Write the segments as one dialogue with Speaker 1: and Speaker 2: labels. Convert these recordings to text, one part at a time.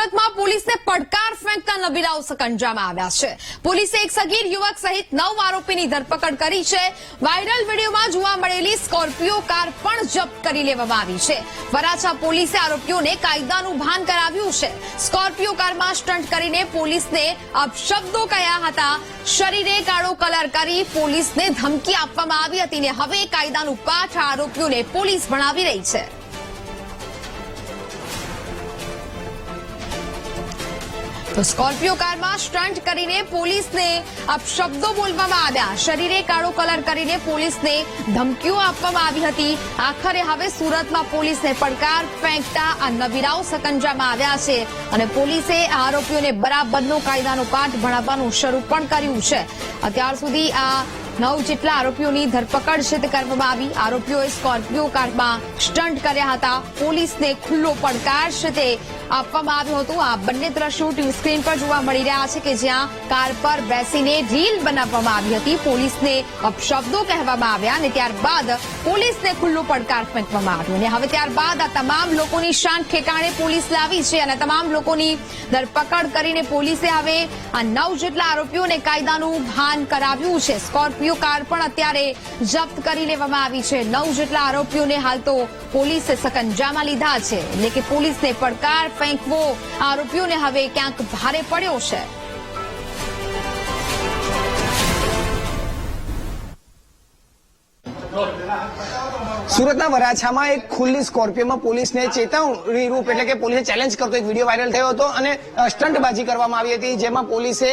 Speaker 1: સુરતમાં પોલીસને પડકાર ફેંકતા નબીરાઓ સકંજામાં આવ્યા છે. પોલીસે એક સગીર યુવક સહિત નવ આરોપીની ધરપકડ કરી છે. વાયરલ વિડીયોમાં જોવા મળેલી સ્કોર્પિયો કાર પણ જપ્ત કરી લેવામાં આવી છે. વરાછા પોલીસે આરોપીઓને કાયદાનું ભાન કરાવ્યું છે. સ્કોર્પિયો કારમાં સ્ટન્ટ કરીને પોલીસને અપશબ્દો કહ્યા હતા. શરીરે કાળો કલર કરી પોલીસને ધમકી આપવામાં આવી હતી ને હવે કાયદાનું પાઠ આરોપીઓને પોલીસ ભણાવી રહી છે. તો સ્કોર્પિયો કારમાં સ્ટન્ટ કરીને પોલીસને અપશબ્દો બોલવામાં આવ્યા. શરીરે કાળો કલર કરીને પોલીસને ધમકીઓ આપવામાં આવી હતી. આખરે હવે સુરતમાં પોલીસને પડકાર ફેંકતા આ નબીરાઓ સકંજામાં આવ્યા છે અને પોલીસે આરોપીઓને બરાબરનો કાયદાનો પાઠ ભણાવવાનું શરૂ પણ કર્યું છે. અત્યાર સુધી આ નવ જેટલા આરોપીઓની ધરપકડ સિદ્ધ કરવામાં આવી. આરોપીઓએ સ્કોર્પિયો કારમાં સ્ટન્ટ કર્યા હતા. પોલીસને ખુલ્લો પડકાર છે આપવામાં આવ્યો હતો. આ બંને દ્રશ્યો ટીવી સ્ક્રીન પર જોવા મળી રહ્યા છે કે જ્યાં કાર પર બેસીને રીલ બનાવવામાં આવી હતી. પોલીસને અપશબ્દો કહેવામાં આવ્યા અને ત્યારબાદ પોલીસને ખુલ્લો પડકાર ફેંકવામાં આવ્યો. અને હવે ત્યારબાદ આ તમામ લોકોની શાન ઠેકાણે પોલીસ લાવી છે અને તમામ લોકોની ધરપકડ કરીને પોલીસે હવે આ નવ જેટલા આરોપીઓને કાયદાનું ભાન કરાવ્યું છે. સ્કોર્પિયો કાર પણ અત્યારે જપ્ત કરી લેવામાં આવી છે. નવ જેટલા આરોપીઓને હાલ તો પોલીસે સકંજામાં લીધા છે. એટલે કે પોલીસને પડકાર ફેંકવો, આરોપીઓને હવે ક્યાંક ભારે પડ્યો છે.
Speaker 2: સુરતના વરાછામાં એક ખુલ્લી સ્કોર્પિયોમાં પોલીસને ચેતવણી રૂપ એટલે કે પોલીસે ચેલેન્જ કરતો એક વીડિયો વાયરલ થયો હતો અને સ્ટંટબાજી કરવામાં આવી હતી, જેમાં પોલીસે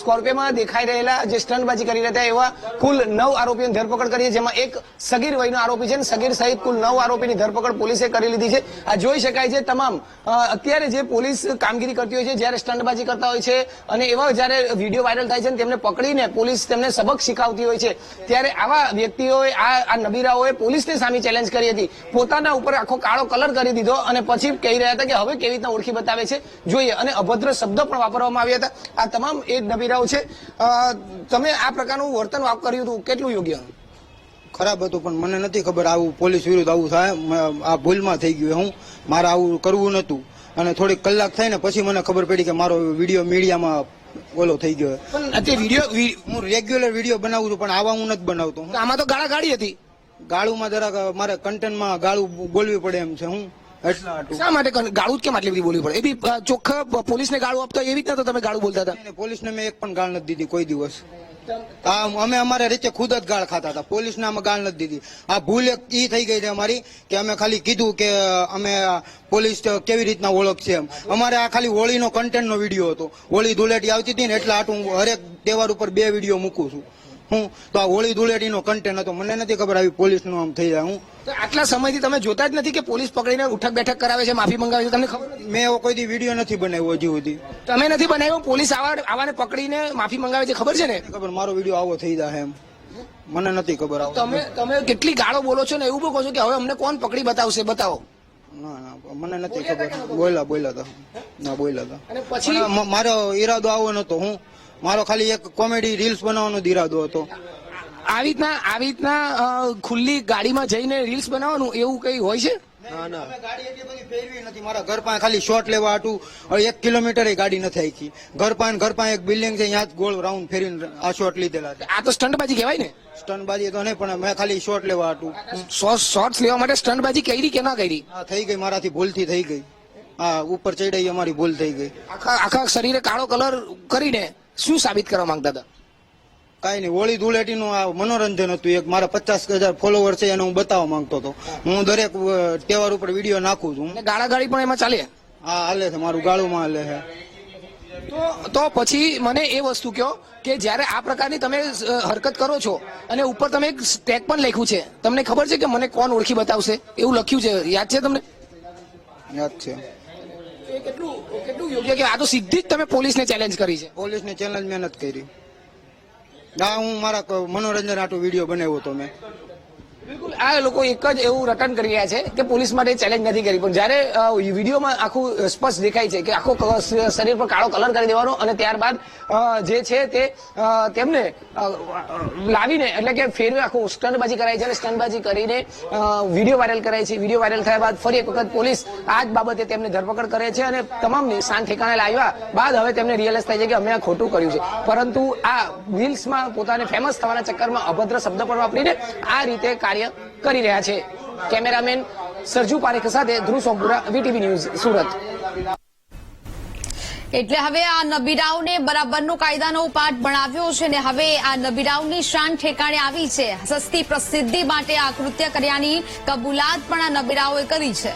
Speaker 2: સ્કોર્પિયોમાં દેખાઈ રહેલા જે સ્ટંટબાજી કરી રહ્યા એવા કુલ નવ આરોપીઓની ધરપકડ કરી જેમાં એક સગીર વયનો આરોપી છે સગીર સહિત કુલ નવ આરોપીની ધરપકડ પોલીસે કરી લીધી છે. આ જોઈ શકાય છે તમામ અત્યારે જે પોલીસ કામગીરી કરતી હોય છે, જ્યારે સ્ટંટબાજી કરતા હોય છે અને એવા જ્યારે વીડિયો વાયરલ થાય છે તેમને પકડીને પોલીસ તેમને સબક શીખવતી હોય છે, ત્યારે આવા વ્યક્તિઓએ આ નબીરાઓએ પોલીસને સામે ચેલેન્જ કરી હતી. પોતાના ઉપર આખો કાળો કલર કરી દીધો અને પછી કહી રહ્યા હતા કે હવે કેવી રીતના ઓળખી બતાવે છે. જોઈએ. અને અભદ્ર શબ્દ પણ વાપરવામાં આવ્યા હતા. આ તમામ એ નબીરાઓ છે. તમે આ પ્રકારનું વર્તન કર્યું હતું. કેટલું યોગ્ય?
Speaker 3: ખરાબ હતું પણ મને નથી ખબર આવું પોલીસ વિરુદ્ધ આવું થાય. આ ભૂલમાં થઈ ગયું હું. મારે આવું કરવું નતું અને થોડીક કલાક થાય ને પછી મને ખબર પડી કે મારો વીડિયો મીડિયામાં ઓલો થઈ ગયો. હું રેગ્યુલર વીડિયો બનાવું છું પણ આવા હું નથી બનાવતો.
Speaker 2: આમાં તો ગાળા ગાડી હતી.
Speaker 3: ગાળુમાં જરાક મારે કન્ટેન્ટમાં ગાળું બોલવી પડે એમ છે. હું
Speaker 2: શા માટે ગાળું જ કેમ આટલી બધી બોલવી પડે? એ બી અ, ચોખ્ખા પ- પોલીસને ગાળું આપતા એવી રીતના તો તમે ગાળું બોલતા હતા?
Speaker 3: પોલીસને મેં એક પણ ગાળ નથી દીધી કોઈ દિવસ. અમે અમારે રીતે ખુદ જ ગાળ ખાતા હતા. પોલીસને અમે ગાળ નથી દીધી. આ ભૂલ એક ઈ થઈ ગઈ છે અમારી કે અમે ખાલી કીધું કે અમે પોલીસ કેવી રીતના ઓળખશે એમ. અમારે આ ખાલી હોળીનો કન્ટેન્ટનો વીડિયો હતો. હોળી ધૂળેટી આવતી હતી ને એટલે આટલું હરેક તહેવાર ઉપર બે વીડિયો મૂકું છું. હું તો આ હોળી ધૂળેટીનો કન્ટેન હતો. મને નથી ખબર આવી પોલીસનું આમ થઈ જાય. હું
Speaker 2: આટલા સમયથી તમે જોતા જ નથી કે પોલીસ પકડીને ઉઠક બેઠક કરાવે છે માફી મંગાવે છે? તમને ખબર
Speaker 3: મેં એવો કોઈ વીડિયો નથી બનાવ્યો હજી સુધી.
Speaker 2: તમે નથી બનાવ્યો? પોલીસ આવા આવાને પકડીને માફી મંગાવે છે ખબર છે ને?
Speaker 3: ખબર મારો વીડિયો આવો થઈ જાય એમ. મને નથી ખબર
Speaker 2: તમે તમે કેટલી ગાળો બોલો છો ને એવું બહુ કહો છો કે હવે અમને કોણ પકડી બતાવશે? બતાવો.
Speaker 3: ના ના મને નથી ખબર. બોલ્યા બોલ્યા હતા ના બોલ્યા હતા
Speaker 2: અને પછી?
Speaker 3: મારો ઈરાદો આવો નતો. હું મારો ખાલી એક કોમેડી રીલ્સ બનાવવાનો ઈરાદો હતો.
Speaker 2: આવી રીતના આવી રીતના ખુલ્લી ગાડીમાં જઈને રીલ્સ બનાવવાનું એવું કઈ હોય છે?
Speaker 3: ના ગાડી એટલી બધી ફેરવી નથી. મારા ઘર પાસે ખાલી શોર્ટ લેવા હાટું એક કિલોમીટર ગાડી નથી આખી ઘર પાસે ઘર પાસે એક બિલ્ડિંગ છે ત્યાં ગોળ રાઉન્ડ ફેરીને આ શોટ લીધેલા
Speaker 2: આ તો સ્ટન્ટબાજી કહેવાય ને?
Speaker 3: સ્ટન્ટબાજી તો નહીં પણ મેં ખાલી શોટ લેવા હતું
Speaker 2: શોર્ટ્સ લેવા માટે સ્ટંટબાજી કરી કે ના કરી
Speaker 3: થઈ ગઈ મારાથી ભૂલથી થઈ ગઈ. હા ઉપર ચડાઈ અમારી ભૂલ થઈ ગઈ.
Speaker 2: આખા આખા શરીરે કાળો કલર કરીને શું સાબિત કરવા માંગતા હતા?
Speaker 3: કાંઈ નહીં હોળી ધૂળેટીનું આ મનોરંજન હતું એક. મારા પચાસ હજાર ફોલોવર છે એને હું બતાવવા માંગતો હતો. હું દરેક તહેવાર ઉપર વીડિયો નાખું છું.
Speaker 2: ગાળા ગાડી પણ એમાં ચાલે?
Speaker 3: હા હાલે છે મારું ગાળુમાં હાલે છે.
Speaker 2: તો તો પછી મને એ વસ્તુ કહો કે જ્યારે આ પ્રકારની તમે હરકત કરો છો અને ઉપર તમે એક ટેગ પણ લખ્યું છે તમને ખબર છે કે મને કોણ ઓળખી બતાવશે? એવું લખ્યું છે યાદ છે તમને?
Speaker 3: યાદ છે.
Speaker 2: આ તો સીધી જ તમે પોલીસને ચેલેન્જ કરી છે.
Speaker 3: પોલીસને ચેલેન્જ મેં નથી કરી. હા હું મારા મનોરંજન આટો વીડિયો બનાવ્યો હતો મેં.
Speaker 2: આ લોકો એક જ એવું રટન કરી રહ્યા છે કે પોલીસ માટે ચેલેન્જ નથી કરી. પણ જ્યારે વિડીયોમાં આખું સ્પષ્ટ દેખાય છે કે આખો શરીર પર કાળો કલર કરી દેવાનો અને ત્યારબાદ જે છે તે તેમને લાવીને એટલે કે ફેરવે આખું સ્ટન્ટબાજી કરાય છે અને સ્ટન્ટબાજી કરીને વીડિયો વાયરલ કરાય છે. વીડિયો વાયરલ થયા બાદ ફરી એક વખત પોલીસ આ જ બાબતે તેમને ધરપકડ કરે છે અને તમામની શાંત ઠેકાણે લાવ્યા બાદ હવે તેમને રિયલાઇઝ થાય છે કે અમે આ ખોટું કર્યું છે. પરંતુ આ રીલ્સમાં પોતાને ફેમસ થવાના ચક્કરમાં અભદ્ર શબ્દ પણ વાપરીને આ રીતે કાર્ય કરી રહ્યા છે. કેમેરામેન સરજુ પારેખ સાથે ધ્રુવ સોમપુરા, વીટીવી ન્યૂઝ, સુરત.
Speaker 1: એટલે હવે આ નબીરાઓને બરાબરનો કાયદાનો પાઠ ભણાવ્યો છે ને હવે આ નબીરાઓની શાન ઠેકાણે આવી છે. સસ્તી પ્રસિદ્ધિ માટે આ કૃત્ય કર્યાની કબૂલાત પણ આ નબીરાઓએ કરી છે.